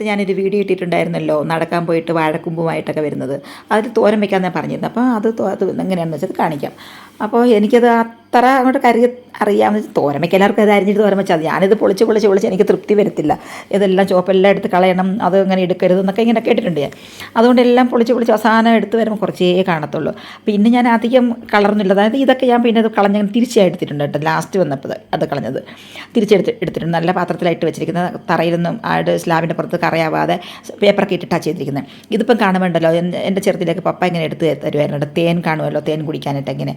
നേരത്തെ ഞാനൊരു വീഡിയോ ഇട്ടിട്ടുണ്ടായിരുന്നല്ലോ നടക്കാൻ പോയിട്ട് വാഴക്കുമ്പുമായിട്ടൊക്കെ വരുന്നത്. അതിൽ തോരം വയ്ക്കാൻ ഞാൻ പറഞ്ഞിരുന്നു അപ്പോൾ അത് എങ്ങനെയാണെന്ന് വെച്ചാൽ കാണിക്കാം. അപ്പോൾ എനിക്കത് അത്ര അങ്ങോട്ട് കറി അറിയാമെന്ന് വെച്ചാൽ എല്ലാവർക്കും അത് അരിഞ്ഞിട്ട് തോരൻ വെച്ചാൽ ഞാനിത് പൊളിച്ച് പൊളിച്ച് പൊളിച്ച് എനിക്ക് തൃപ്തി വരത്തില്ല. ഇതെല്ലാം ചോപ്പെല്ലാം എടുത്ത് കളയണം. അത് അങ്ങനെ എടുക്കരുത് എന്നൊക്കെ ഇങ്ങനെ കേട്ടിട്ടുണ്ട് ഞാൻ. അതുകൊണ്ട് എല്ലാം പൊളിച്ച് പൊളിച്ച് അവസാനം എടുത്ത് വരുമ്പോൾ കുറച്ചേ കാണത്തുള്ളൂ. പിന്നെ ഞാൻ അധികം കളർന്നില്ല. അതായത് ഇതൊക്കെ ഞാൻ പിന്നെ അത് കളഞ്ഞ് തിരിച്ചെടുത്തിട്ടുണ്ട് കേട്ടോ. ലാസ്റ്റ് വന്നപ്പോൾ അത് കളഞ്ഞത്. തിരിച്ചെടുത്ത് എടുത്തിട്ടുണ്ട്. നല്ല പാത്രത്തിലായിട്ട് വെച്ചിരിക്കുന്നത് തറയിലൊന്നും ആട് സ്ലാബിന്റെ പുറത്ത് കറയാവാതെ പേപ്പറൊക്കെ ഇട്ടിട്ടാണ് ചെയ്തിരിക്കുന്നത് ഇതിപ്പം കാണുമ്പോണ്ടല്ലോ എന്റെ ചെറുതിലേക്ക് പപ്പ ഇങ്ങനെ എടുത്ത് തരുമായിരുന്നു തേൻ കാണുമല്ലോ തേൻ കുടിക്കാനായിട്ട് ഇങ്ങനെ.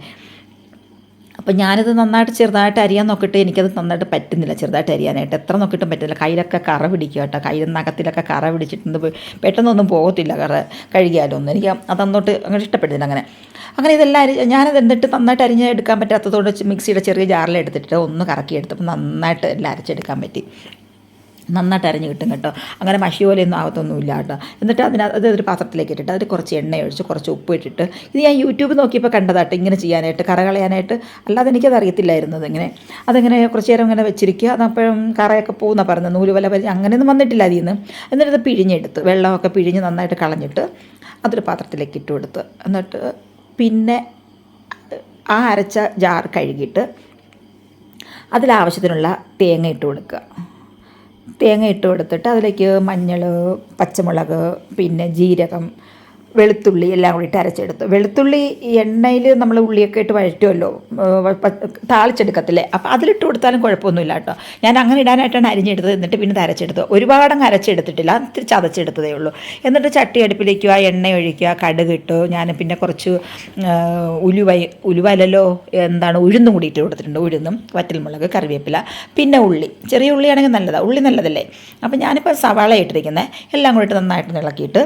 അപ്പം ഞാനിത് നന്നായിട്ട് ചെറുതായിട്ട് അരിയാൻ നോക്കിയിട്ട് എനിക്കത് നന്നായിട്ട് പറ്റുന്നില്ല. ചെറുതായിട്ട് അരിയാനായിട്ട്. എത്ര നോക്കിയിട്ടും പറ്റില്ല കയ്യിലൊക്കെ കറ പിടിക്കുക കേട്ടോ. കയ്യിൽ നഖത്തിലൊക്കെ കറ പിടിച്ചിട്ടുണ്ട്. പെട്ടെന്നൊന്നും പോകത്തില്ല കറ കഴുകിയാലും ഒന്നും എനിക്ക് അതന്നോട്ട് അങ്ങനെ ഇഷ്ടപ്പെടുന്നില്ല അങ്ങനെ. അങ്ങനെ ഇതെല്ലാം അരി ഞാനത് എന്നിട്ട് നന്നായിട്ട് അരിഞ്ഞ് എടുക്കാൻ പറ്റാത്തതുകൊണ്ട് മിക്സിയുടെ ചെറിയ ജാറിലെടുത്തിട്ട് ഒന്ന് കറക്കി എടുത്തപ്പോൾ നന്നായിട്ട് എല്ലാം അരച്ചെടുക്കാൻ പറ്റി. നന്നായിട്ട് അരഞ്ഞ് കിട്ടും കേട്ടോ. അങ്ങനെ മഷി പോലെയൊന്നും ആവത്തൊന്നുമില്ല കേട്ടോ. എന്നിട്ട് അതിനകത്ത് അത് ഒരു പാത്രത്തിലേക്ക് ഇട്ടിട്ട് അതിൽ കുറച്ച് എണ്ണ ഒഴിച്ച് കുറച്ച് ഉപ്പ് ഇട്ടിട്ട് ഇത് ഞാൻ യൂട്യൂബ് നോക്കിയപ്പോൾ കണ്ടതാട്ടോ ഇങ്ങനെ ചെയ്യാനായിട്ട് കറ കളയാനായിട്ട്. അല്ലാതെ എനിക്കത് അറിയത്തില്ലായിരുന്നു അതിങ്ങനെ. അതിങ്ങനെ കുറച്ച് നേരം ഇങ്ങനെ വെച്ചിരിക്കുക. അതപ്പോഴും കറയൊക്കെ പോകുന്ന പറഞ്ഞത്. നൂൽ വല വലി അങ്ങനെയൊന്നും വന്നിട്ടില്ല അതിൽ നിന്ന് എന്നിട്ട് പിഴിഞ്ഞെടുത്ത് വെള്ളമൊക്കെ പിഴിഞ്ഞ് നന്നായിട്ട് കളഞ്ഞിട്ട് അതൊരു പാത്രത്തിലേക്ക് ഇട്ട് കൊടുത്ത്. എന്നിട്ട് പിന്നെ ആ അരച്ച ജാർ കഴുകിയിട്ട് അതിലാവശ്യത്തിനുള്ള തേങ്ങ ഇട്ട് കൊടുക്കുക. തേങ്ങ ഇട്ട് കൊടുത്തിട്ട് അതിലേക്ക് മഞ്ഞൾ പച്ചമുളക് പിന്നെ ജീരകം വെളുത്തുള്ളി എല്ലാം കൂടി ഇട്ട് അരച്ചെടുത്ത്. വെളുത്തുള്ളി എണ്ണയിൽ നമ്മൾ ഉള്ളിയൊക്കെ ഇട്ട് വഴറ്റുമല്ലോ താളിച്ചെടുക്കത്തില്ലേ? അപ്പോൾ അതിലിട്ട് കൊടുത്താലും കുഴപ്പമൊന്നുമില്ല കേട്ടോ. ഞാൻ അങ്ങനെ ഇടാനായിട്ടാണ് അരിഞ്ഞെടുത്തത് എന്നിട്ട് പിന്നെ അരച്ചെടുത്തു. ഒരുപാടങ്ങ് അരച്ചെടുത്തിട്ടില്ല ഇത്തിരി ചതച്ചെടുത്തതേ ഉള്ളൂ. എന്നിട്ട് ചട്ടി അടുപ്പിലേക്ക് ആ എണ്ണ ഒഴിക്കുക കടുക് ഇട്ടു. ഞാൻ പിന്നെ കുറച്ച് ഉലുവ ഉലുവലല്ലോ എന്താണ് ഉഴുന്നും കൂടി ഇട്ട് കൊടുത്തിട്ടുണ്ട്. ഉഴുന്നും വറ്റൽമുളക് കറിവേപ്പില പിന്നെ ഉള്ളി. ചെറിയ ഉള്ളിയാണെങ്കിൽ നല്ലതാണ് ഉള്ളി നല്ലതല്ലേ? അപ്പോൾ ഞാനിപ്പോൾ സവാള ഇട്ടിരിക്കുന്നത് എല്ലാം കൂടി ഇട്ട് നന്നായിട്ട് ഇളക്കിയിട്ട്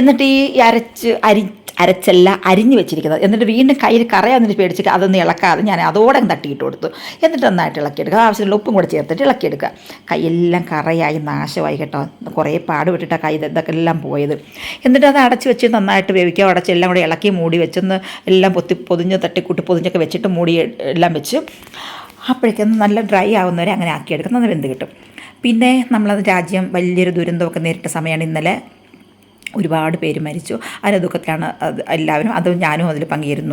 എന്നിട്ട് ഈ അരച്ച് അരി അരച്ചല്ല അരിഞ്ഞു വെച്ചിരിക്കുന്നത്. എന്നിട്ട് വീണ്ടും കയ്യിൽ കറയാന്നിട്ട് പേടിച്ചിട്ട് അതൊന്നും ഇളക്കാതെ ഞാൻ അതോടെ തട്ടിയിട്ട് കൊടുത്തു. എന്നിട്ട് നന്നായിട്ട് ഇളക്കിയെടുക്കുക. ആവശ്യമുള്ള ഉപ്പും കൂടെ ചേർത്തിട്ട് ഇളക്കിയെടുക്കുക. കൈയെല്ലാം കറയായി നാശമായി കേട്ടോ. കുറേ പാടുപെട്ടിട്ടാണ് കൈ ഇതൊക്കെ എല്ലാം പോയത്. എന്നിട്ട് അത് അടച്ച് വെച്ച് നന്നായിട്ട് വേവിക്കുക. അടച്ച് എല്ലാം കൂടെ ഇളക്കി മൂടി വെച്ചൊന്ന് എല്ലാം പൊത്തി പൊതിഞ്ഞ് തട്ടിക്കൂട്ടി പൊതിഞ്ഞൊക്കെ വെച്ചിട്ട് മൂടി എല്ലാം വെച്ച് അപ്പോഴേക്കും നല്ല ഡ്രൈ ആവുന്നവരെ അങ്ങനെ ആക്കിയെടുക്കുന്നത് വെന്ത് കിട്ടും. പിന്നെ നമ്മളത് രാജ്യം വലിയൊരു ദുരന്തമൊക്കെ നേരിട്ട സമയമാണ് ഇന്നലെ. ഒരുപാട് പേര് മരിച്ചു. അതിന്റെ ദുഃഖത്തിലാണ് എല്ലാവരും അതും ഞാനും അതിൽ പങ്കുചേരുന്നു